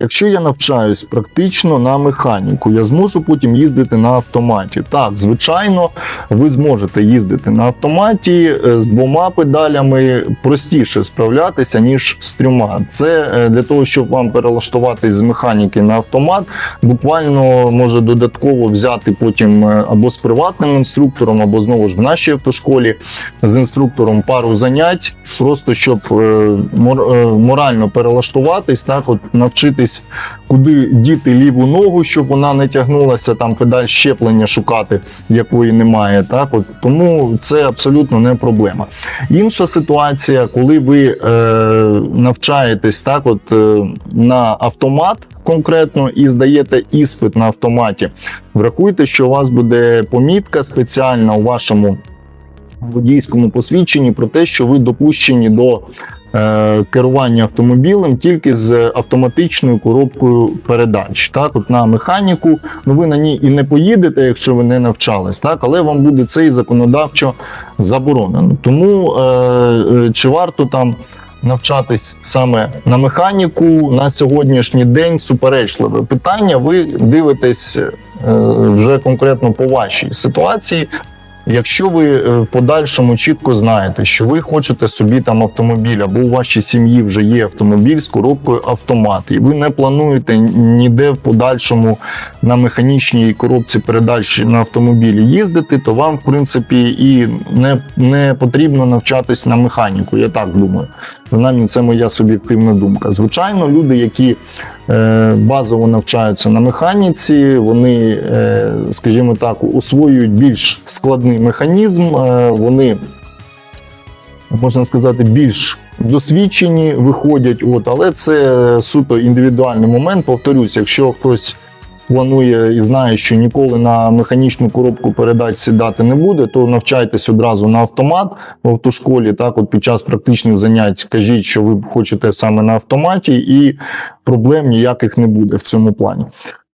Якщо я навчаюсь практично на механіку, я зможу потім їздити на автоматі. Так, звичайно, ви зможете їздити на автоматі е, з двома педалями простіше справлятися, ніж з трьома. Це е, для того, щоб вам перелаштуватись з механіки на автомат, буквально може додатково взяти потім е, або з приватним інструктором, або знову ж в нашій автошколі з інструктором пару занять, просто щоб мор- морально перелаштуватись, так от навчитись, куди діти ліву ногу, щоб вона не тягнулася, там педаль щеплення шукати, якої немає. Так, от тому це абсолютно не проблема. Інша ситуація, коли ви е, навчаєтесь так, от е, на автомат конкретно і здаєте іспит на автоматі. Врахуйте, що у вас буде помітка спеціальна у вашому водійському посвідченні про те, що ви допущені до е, керування автомобілем тільки з автоматичною коробкою передач. Так, от на механіку, ну ви на ній і не поїдете, якщо ви не навчались, так, але вам буде це і законодавчо заборонено. Тому е, е, чи варто там. Навчатись саме на механіку на сьогоднішній день суперечливе питання. Ви дивитесь е, вже конкретно по вашій ситуації. Якщо ви е, в подальшому чітко знаєте, що ви хочете собі там автомобіль, або у вашій сім'ї вже є автомобіль з коробкою автомат, і ви не плануєте ніде в подальшому на механічній коробці передач на автомобілі їздити, то вам, в принципі, і не, не потрібно навчатись на механіку. Я так думаю. Принаймні, це моя суб'єктивна думка. Звичайно, люди, які е, базово навчаються на механіці, вони, е, скажімо так, освоюють більш складний механізм, е, вони, можна сказати, більш досвідчені виходять. От, але це суто індивідуальний момент. Повторюсь, якщо хтось планує і знає, що ніколи на механічну коробку передач сідати не буде, то навчайтесь одразу на автомат в автошколі. Так, от під час практичних занять кажіть, що ви хочете саме на автоматі, і проблем ніяких не буде в цьому плані.